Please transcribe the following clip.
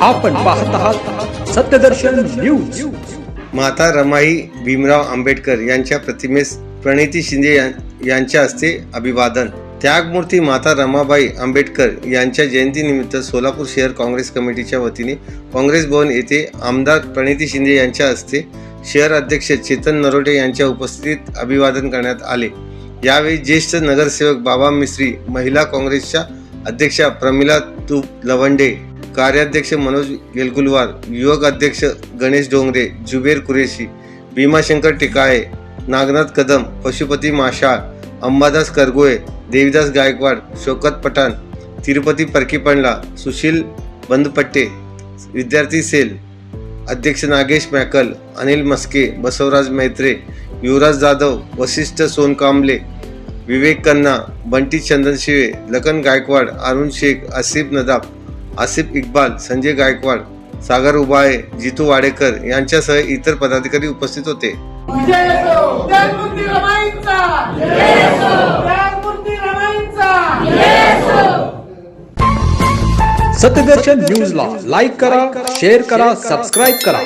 आपण पाहत आहात सत्यदर्शन न्यूज. माता रमाई भीमराव आंबेडकर यांच्या प्रतिमेस प्रणिती शिंदे यां- यांच्या हस्ते अभिवादन. त्यागमूर्ती माता रमाबाई आंबेडकर यांच्या जयंतीनिमित्त सोलापूर शहर काँग्रेस कमिटीच्या वतीने काँग्रेस भवन येथे आमदार प्रणिती शिंदे यांच्या हस्ते शहर अध्यक्ष चेतन नरोटे यांच्या उपस्थितीत अभिवादन करण्यात आले. यावेळी ज्येष्ठ नगरसेवक बाबा मिस्त्री महिला काँग्रेसच्या अध्यक्षा प्रमिला तूप लवंडे कार्याध्यक्ष मनोज गेलगुलवार युवक अध्यक्ष गणेश डोंगरे जुबेर कुरेशी भीमाशंकर टिकाळे नागनाथ कदम पशुपती माशाळ अंबादास करगोळे देवीदास गायकवाड शोकत पठाण तिरुपती परकीपंडला सुशील बंदपट्टे विद्यार्थी सेल अध्यक्ष नागेश मॅकल अनिल मस्के बसवराज मैत्रे युवराज जाधव वशिष्ठ सोनकांबले विवेक कन्ना बंटी चंदनशिवे लखन गायकवाड अरुण शेख आसिफ नदाब आसिफ इक्बाल संजय गायकवाड सागर उबाळे जितू वाडेकर यांच्यासह इतर पदाधिकारी उपस्थित होते. सत्यदर्शन न्यूजला लाईक करा शेअर करा सबस्क्राईब करा.